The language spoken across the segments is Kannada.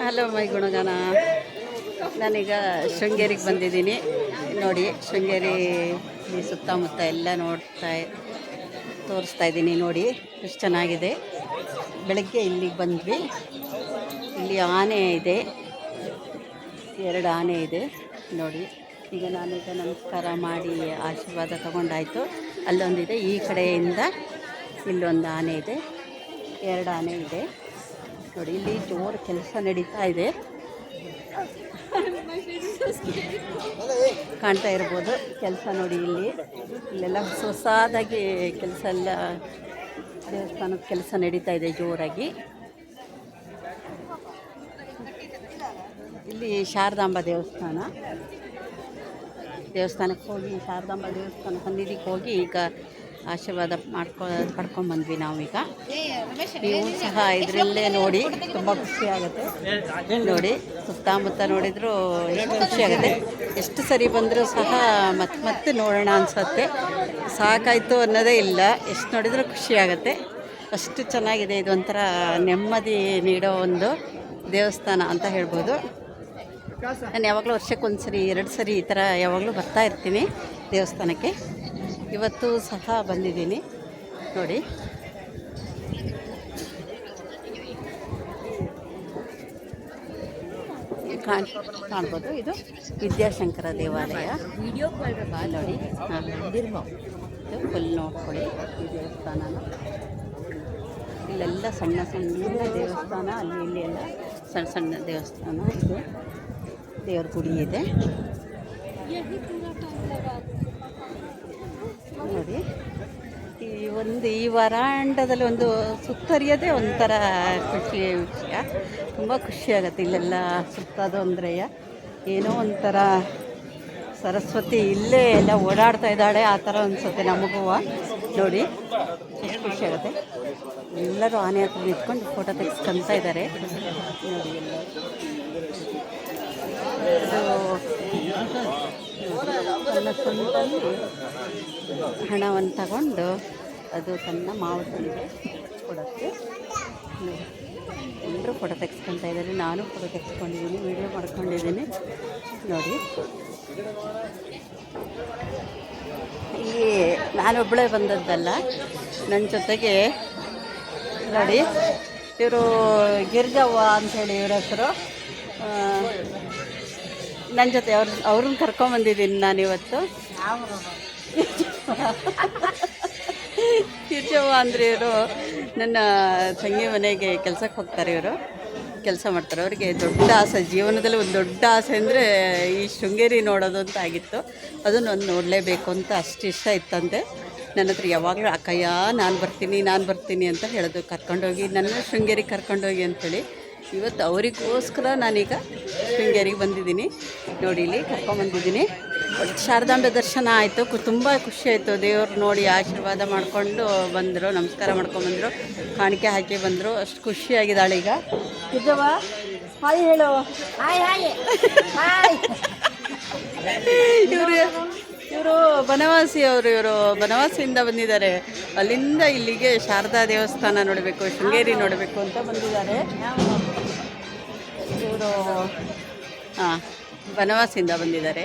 ಹಲೋ ಮೈ ಗುಣಗಾನ. ನಾನೀಗ ಶೃಂಗೇರಿಗೆ ಬಂದಿದ್ದೀನಿ. ನೋಡಿ, ಶೃಂಗೇರಿ ಸುತ್ತಮುತ್ತ ಎಲ್ಲ ನೋಡ್ತಾ ತೋರಿಸ್ತಾ ಇದ್ದೀನಿ. ನೋಡಿ, ಎಷ್ಟು ಚೆನ್ನಾಗಿದೆ. ಬೆಳಗ್ಗೆ ಇಲ್ಲಿಗೆ ಬಂದ್ವಿ. ಇಲ್ಲಿ ಆನೆ ಇದೆ. ಎರಡು ಆನೆ ಇದೆ. ನೋಡಿ, ಈಗ ನಾನೀಗ ನಮಸ್ಕಾರ ಮಾಡಿ ಆಶೀರ್ವಾದ ತಗೊಂಡಾಯಿತು. ಅಲ್ಲೊಂದಿದೆ ಈ ಕಡೆಯಿಂದ ಇಲ್ಲೊಂದು ಆನೆ ಇದೆ. ಎರಡು ಆನೆ ಇದೆ. ನೋಡಿ, ಇಲ್ಲಿ ಜೋರು ಕೆಲಸ ನಡೀತಾ ಇದೆ. ಕಾಣ್ತಾ ಇರ್ಬೋದು, ಕೆಲಸ ನೋಡಿ ಇಲ್ಲಿ. ಇಲ್ಲೆಲ್ಲ ಹೊಸ ಕೆಲಸ ಎಲ್ಲ, ದೇವಸ್ಥಾನದ ಕೆಲಸ ನಡೀತಾ ಇದೆ ಜೋರಾಗಿ. ಇಲ್ಲಿ ಶಾರದಾಂಬ ದೇವಸ್ಥಾನ. ದೇವಸ್ಥಾನಕ್ಕೆ ಹೋಗಿ, ಶಾರದಾಂಬ ದೇವಸ್ಥಾನ ಸನ್ನಿಧಿಗೆ ಹೋಗಿ ಈಗ ಆಶೀರ್ವಾದ ಮಾಡ್ಕೊ ಪಡ್ಕೊಂಡ್ಬಂದ್ವಿ ನಾವೀಗ. ನೀವು ಸಹ ಇದರಲ್ಲೇ ನೋಡಿ, ತುಂಬ ಖುಷಿ ಆಗುತ್ತೆ. ನೋಡಿ, ಸುತ್ತಮುತ್ತ ನೋಡಿದ್ರು ಎಷ್ಟು ಖುಷಿ ಆಗುತ್ತೆ. ಎಷ್ಟು ಸರಿ ಬಂದರೂ ಸಹ ಮತ್ತೆ ಮತ್ತೆ ನೋಡೋಣ ಅನಿಸುತ್ತೆ. ಸಾಕಾಯಿತು ಅನ್ನೋದೇ ಇಲ್ಲ. ಎಷ್ಟು ನೋಡಿದರೂ ಖುಷಿ ಆಗುತ್ತೆ. ಅಷ್ಟು ಚೆನ್ನಾಗಿದೆ ಇದು ಒಂಥರ ನೆಮ್ಮದಿ ನೀಡೋ ಒಂದು ದೇವಸ್ಥಾನ ಅಂತ ಹೇಳ್ಬೋದು. ನಾನು ಯಾವಾಗಲೂ ವರ್ಷಕ್ಕೊಂದು ಸರಿ ಎರಡು ಸರಿ ಈ ಥರ ಯಾವಾಗಲೂ ಬರ್ತಾ ಇರ್ತೀನಿ ದೇವಸ್ಥಾನಕ್ಕೆ. ಇವತ್ತು ಸಹ ಬಂದಿದ್ದೀನಿ. ನೋಡಿ. ಕಾಣ್, ಕಾಣ್ಬೋದು ಇದು ವಿದ್ಯಾಶಂಕರ ದೇವಾಲಯ. ವಿಡಿಯೋ ನೋಡಿ ಇದು ಫುಲ್ ನೋಡ್ಕೊಳ್ಳಿ. ಈ ದೇವಸ್ಥಾನನ ಇಲ್ಲೆಲ್ಲ ಸಣ್ಣ ಸಣ್ಣ ದೇವಸ್ಥಾನ, ಅಲ್ಲಿ ಇಲ್ಲಿ ಎಲ್ಲ ಸಣ್ಣ ಸಣ್ಣ ದೇವಸ್ಥಾನ. ಇದು ದೇವ್ರ ಗುಡಿ ಇದೆ ನೋಡಿ ಈ ಒಂದು ಈ ವರಾಂಡದಲ್ಲಿ ಒಂದು ಸುತ್ತರಿಯೋದೇ ಒಂಥರ ಖುಷಿ ವಿಷಯ. ತುಂಬ ಖುಷಿ ಆಗುತ್ತೆ ಇಲ್ಲೆಲ್ಲ ಸುತ್ತೋದು ಅಂದರೆ ಏನೋ ಒಂಥರ ಸರಸ್ವತಿ ಇಲ್ಲೇ ಎಲ್ಲ ಓಡಾಡ್ತಾ ಇದ್ದಾಳೆ, ಆ ಥರ ಅನಿಸುತ್ತೆ ನಮಗೂ. ನೋಡಿ, ಎಷ್ಟು ಖುಷಿ ಆಗುತ್ತೆ. ಎಲ್ಲರೂ ಆನೆ ಹತ್ರ ನಿಂತ್ಕೊಂಡು ಫೋಟೋ ತೆಗೆಸ್ಕೊಂತ ಇದ್ದಾರೆ. ನೋಡಿ ಎಲ್ಲ. ಹಣವನ್ನು ತಗೊಂಡು ಅದು ತನ್ನ ಮಾವತನಿಗೆ ಕೊಡೋಕ್ಕೆ. ಎಲ್ಲರೂ ಫೋಟೋ ತೆಗೆಸ್ಕೊತಾ ಇದ್ದಾರೆ. ನಾನು ಫೋಟೋ ತೆಗೆಸ್ಕೊಂಡಿದ್ದೀನಿ ವೀಡಿಯೋ ಮಾಡ್ಕೊಂಡಿದ್ದೀನಿ. ನೋಡಿ. ಈ ನಾನೊಬ್ಬಳೇ ಬಂದದ್ದಲ್ಲ. ನನ್ನ ಜೊತೆಗೆ ನೋಡಿ ಇವರು ಗಿರ್ಜವ್ವ ಅಂಥೇಳಿ ಇವ್ರ ಹೆಸರು. ನನ್ನ ಜೊತೆ ಅವ್ರ ಅವ್ರನ್ನ ಕರ್ಕೊಂಬಂದಿದ್ದೀನಿ ನಾನಿವತ್ತು. ಗಿರ್ಜವ್ವ ಅಂದರೆ ಇವರು ನನ್ನ ತಂಗಿ ಮನೆಗೆ ಕೆಲಸಕ್ಕೆ ಹೋಗ್ತಾರೆ ಇವರು. ಕೆಲಸ ಮಾಡ್ತಾರೆ. ಅವರಿಗೆ ದೊಡ್ಡ ಆಸೆ, ಜೀವನದಲ್ಲಿ ಒಂದು ದೊಡ್ಡ ಆಸೆ ಅಂದರೆ ಈ ಶೃಂಗೇರಿ ನೋಡೋದು ಅಂತ ಆಗಿತ್ತು. ಅದನ್ನು ಒಂದು ನೋಡಲೇಬೇಕು ಅಂತ ಅಷ್ಟು ಇಷ್ಟ ಇತ್ತಂತೆ. ನನ್ನ ಹತ್ರ ಯಾವಾಗಲೂ, ಅಕ್ಕಯ್ಯ, ನಾನು ಬರ್ತೀನಿ ನಾನು ಬರ್ತೀನಿ ಅಂತ ಹೇಳೋದು. ಕರ್ಕೊಂಡೋಗಿ, ನನ್ನ ಶೃಂಗೇರಿಗೆ ಕರ್ಕೊಂಡೋಗಿ ಅಂಥೇಳಿ ಇವತ್ತು ಅವರಿಗೋಸ್ಕರ ನಾನೀಗ ಶೃಂಗೇರಿಗೆ ಬಂದಿದ್ದೀನಿ. ನೋಡಿ, ಇಲ್ಲಿ ಕರ್ಕೊಂಬಂದಿದ್ದೀನಿ ಶಾರದಾಂಬೆ ದರ್ಶನ ಆಯಿತು. ಕು ತುಂಬ ಖುಷಿ ಆಯಿತು. ದೇವ್ರು ನೋಡಿ ಆಶೀರ್ವಾದ ಮಾಡಿಕೊಂಡು ಬಂದರು ನಮಸ್ಕಾರ ಮಾಡ್ಕೊಂಡ್ಬಂದರು ಕಾಣಿಕೆ ಹಾಕಿ ಬಂದರು. ಅಷ್ಟು ಖುಷಿಯಾಗಿದ್ದಾಳೆ ಈಗ ಇದ್ದವ ಹಾಯ್ ಹೇಳು. Hi hi. ಹಾಯ್. ಇವರು ಇವರು ಬನವಾಸಿ ಅವರು ಇವರು ಬನವಾಸಿಯಿಂದ ಬಂದಿದ್ದಾರೆ. ಅಲ್ಲಿಂದ ಇಲ್ಲಿಗೆ ಶಾರದಾ ದೇವಸ್ಥಾನ ನೋಡಬೇಕು ಶೃಂಗೇರಿ ನೋಡಬೇಕು ಅಂತ ಬಂದಿದ್ದಾರೆ. ಇವರು ಹಾಂ ಬನವಾಸಿಯಿಂದ ಬಂದಿದ್ದಾರೆ.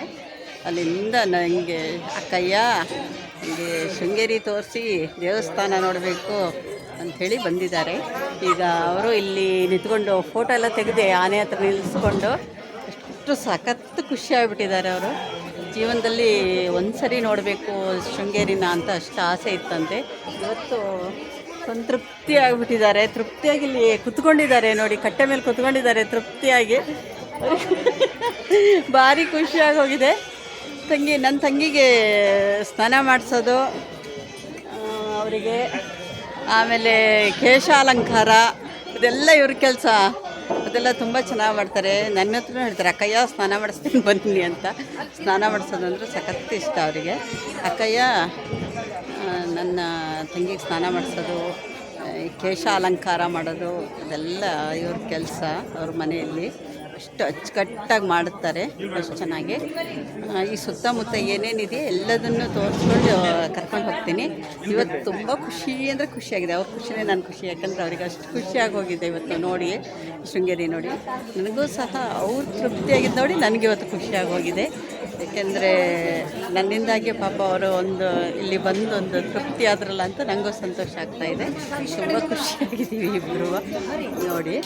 ಅಲ್ಲಿಂದ ನನಗೆ ಅಕ್ಕಯ್ಯ ನನಗೆ ಶೃಂಗೇರಿ ತೋರಿಸಿ ದೇವಸ್ಥಾನ ನೋಡಬೇಕು ಅಂಥೇಳಿ ಬಂದಿದ್ದಾರೆ. ಈಗ ಅವರು ಇಲ್ಲಿ ನಿಂತ್ಕೊಂಡು ಫೋಟೋ ಎಲ್ಲ ತೆಗೆದೆ ಆನೆ ಹತ್ರ ನಿಲ್ಲಿಸ್ಕೊಂಡು ಎಷ್ಟು ಸಖತ್ತು ಖುಷಿ ಆಗಿಬಿಟ್ಟಿದ್ದಾರೆ ಅವರು. ಜೀವನದಲ್ಲಿ ಒಂದು ಸರಿ ನೋಡಬೇಕು ಶೃಂಗೇರಿನ ಅಂತ ಅಷ್ಟು ಆಸೆ ಇತ್ತಂತೆ. ಇವತ್ತು ಸಂತೃಪ್ತಿ ಆಗಿಬಿಟ್ಟಿದ್ದಾರೆ. ತೃಪ್ತಿಯಾಗಿ ಇಲ್ಲಿ ಕುತ್ಕೊಂಡಿದ್ದಾರೆ ನೋಡಿ, ಕಟ್ಟೆ ಮೇಲೆ ಕುತ್ಕೊಂಡಿದ್ದಾರೆ ತೃಪ್ತಿಯಾಗಿ. ಭಾರಿ ಖುಷಿಯಾಗಿ ಹೋಗಿದೆ ತಂಗಿ ನನ್ನ ತಂಗಿಗೆ ಸ್ನಾನ ಮಾಡಿಸೋದು ಅವರಿಗೆ, ಆಮೇಲೆ ಕೇಶ ಅಲಂಕಾರ ಇದೆಲ್ಲ ಇವ್ರ ಕೆಲಸ. ಅದೆಲ್ಲ ತುಂಬ ಚೆನ್ನಾಗಿ ಮಾಡ್ತಾರೆ. ನನ್ನ ಹತ್ರ ಹೇಳ್ತಾರೆ, ಅಕ್ಕಯ್ಯ, ಸ್ನಾನ ಮಾಡಿಸ್ತೀನಿ, ಬನ್ನಿ ಅಂತ. ಸ್ನಾನ ಮಾಡಿಸೋದು ಅಂದರೆ ಸಖತ್ ಇಷ್ಟ ಅವರಿಗೆ. ಅಕ್ಕಯ್ಯ ನನ್ನ ತಂಗಿಗೆ ಸ್ನಾನ ಮಾಡಿಸೋದು ಕೇಶ ಅಲಂಕಾರ ಮಾಡೋದು, ಅದೆಲ್ಲ ಇವ್ರ ಕೆಲಸ, ಅವ್ರ ಮನೆಯಲ್ಲಿ. ಅಷ್ಟು ಅಚ್ಚುಕಟ್ಟಾಗಿ ಮಾಡುತ್ತಾರೆ, ಅಷ್ಟು ಚೆನ್ನಾಗಿ. ಈ ಸುತ್ತಮುತ್ತ ಏನೇನಿದೆ ಎಲ್ಲದನ್ನು ತೋರಿಸ್ಕೊಂಡು ಕರ್ಕೊಂಡು ಹೋಗ್ತೀನಿ. ಇವತ್ತು ತುಂಬ ಖುಷಿ ಅಂದರೆ ಖುಷಿಯಾಗಿದೆ. ಅವ್ರ ಖುಷಿನೇ ನಾನು ಖುಷಿ, ಯಾಕಂದರೆ ಅವ್ರಿಗೆ ಅಷ್ಟು ಖುಷಿಯಾಗಿ ಹೋಗಿದೆ ಇವತ್ತು ನೋಡಿ, ಶೃಂಗೇರಿ ನೋಡಿ. ನನಗೂ ಸಹ ಅವ್ರು ತೃಪ್ತಿಯಾಗಿದ್ದು ನೋಡಿ ನನಗೆ ಇವತ್ತು ಖುಷಿಯಾಗಿ ಹೋಗಿದೆ. ಯಾಕೆಂದರೆ ನನ್ನಿಂದಾಗಿ ಪಾಪ ಅವರು ಒಂದು, ಇಲ್ಲಿ ಬಂದು ಒಂದು ತೃಪ್ತಿ ಆದ್ರಲ್ಲ ಅಂತ ನನಗೂ ಸಂತೋಷ ಆಗ್ತಾ ಇದೆ. ತುಂಬ ಖುಷಿಯಾಗಿದ್ದೀವಿ ಇಬ್ಬರು ನೋಡಿ.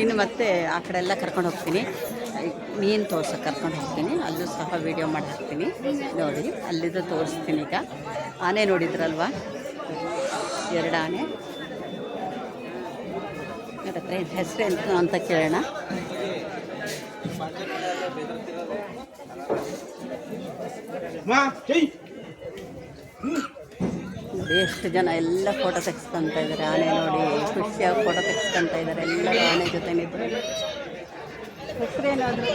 ಇನ್ನು ಮತ್ತೆ ಆ ಕಡೆ ಎಲ್ಲ ಕರ್ಕೊಂಡು ಹೋಗ್ತೀನಿ. ಮೀನು ತೋರ್ಸೋಕೆ ಕರ್ಕೊಂಡು ಹೋಗ್ತೀನಿ. ಅಲ್ಲೂ ಸಹ ವೀಡಿಯೋ ಮಾಡಿ ಹಾಕ್ತೀನಿ. ನೋಡಿ ಅಲ್ಲಿದ್ದು ತೋರಿಸ್ತೀನಿ ಈಗ. ಆನೆ ನೋಡಿದ್ರಲ್ವಾ? ಎರಡು ಆನೆ. ಹತ್ರ ಎಂತ ಅಂತ ಕೇಳೋಣ. ನೋಡಿ ಎಷ್ಟು ಜನ ಎಲ್ಲ ಫೋಟೋ ತೆಗೆಸ್ಕೊಂತ ಇದ್ದಾರೆ ಆನೆ ನೋಡಿ, ಖುಷಿಯಾಗಿ ಫೋಟೋ ತೆಗೆಸ್ಕೊಂತ ಇದ್ದಾರೆ ಎಲ್ಲರೂ ಆನೆ ಜೊತೆ ನಿಂತು ಹೆಸರೇನಾದ್ರು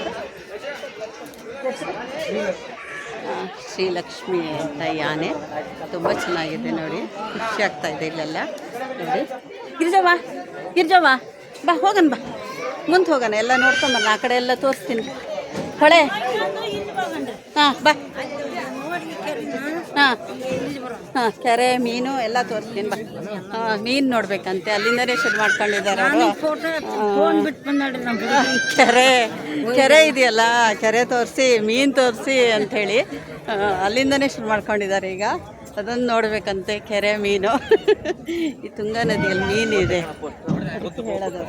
ಶ್ರೀಲಕ್ಷ್ಮಿ ಅಂತ ಈ ಆನೆ. ತುಂಬ ಚೆನ್ನಾಗಿದೆ ನೋಡಿ. ಖುಷಿ ಆಗ್ತಾ ಇದೆ ಇಲ್ಲೆಲ್ಲ. ನೋಡಿ. ಗಿರಿಜವ್ವ ಗಿರಿಜವ್ವ, ಬಾ ಹೋಗೋಣ ಬಾ. ಮುಂದೆ ಹೋಗೋಣ, ಎಲ್ಲ ನೋಡ್ಕೊಂಬಲ್ಲ ಆ ಕಡೆ ಎಲ್ಲ ತೋರಿಸ್ತೀನಿ. ಹೊಳೆ. ಹಾಂ ಬಾ. ಹಾಂ. ಹಾಂ ಕೆರೆ ಮೀನು ಎಲ್ಲ ತೋರಿಸ್ತೀನಿ ಬಾ. ಹಾಂ ಮೀನು ನೋಡ್ಬೇಕಂತೆ. ಅಲ್ಲಿಂದನೇ ಶುರು ಮಾಡ್ಕೊಂಡಿದ್ದಾರೆ ಅವರು. ಕೆರೆ ಕೆರೆ ಇದೆಯಲ್ಲ ಕೆರೆ ತೋರಿಸಿ ಮೀನು ತೋರಿಸಿ ಅಂಥೇಳಿ. ಅಲ್ಲಿಂದನೇ ಶುರು ಮಾಡ್ಕೊಂಡಿದ್ದಾರೆ ಈಗ. ಅದನ್ನು ನೋಡ್ಬೇಕಂತೆ ಕೆರೆ ಮೀನು. ಈ ತುಂಗಾ ನದಿಯಲ್ಲಿ ಮೀನು ಇದೆ. ಹೇಳೋದು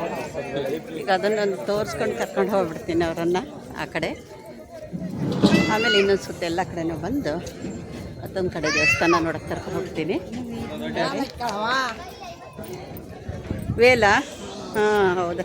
ಈಗ ಅದನ್ನೊಂದು ತೋರಿಸ್ಕೊಂಡು ಕರ್ಕೊಂಡು ಹೋಗ್ಬಿಡ್ತೀನಿ ಅವರನ್ನು ಆ ಕಡೆ. ಆಮೇಲೆ ಇನ್ನೊಂದು ಸುತ್ತ ಎಲ್ಲ ಕಡೆನೂ ಬಂದು. ಮತ್ತೊಂದು ಕಡೆ ದೇವಸ್ಥಾನ ನೋಡಕ್ಕೆ ಕರ್ಕೊಂಡು ಹೋಗ್ತೀನಿ. ವೇಲಾ ವೇಲ? ಹಾಂ ಹೌದು.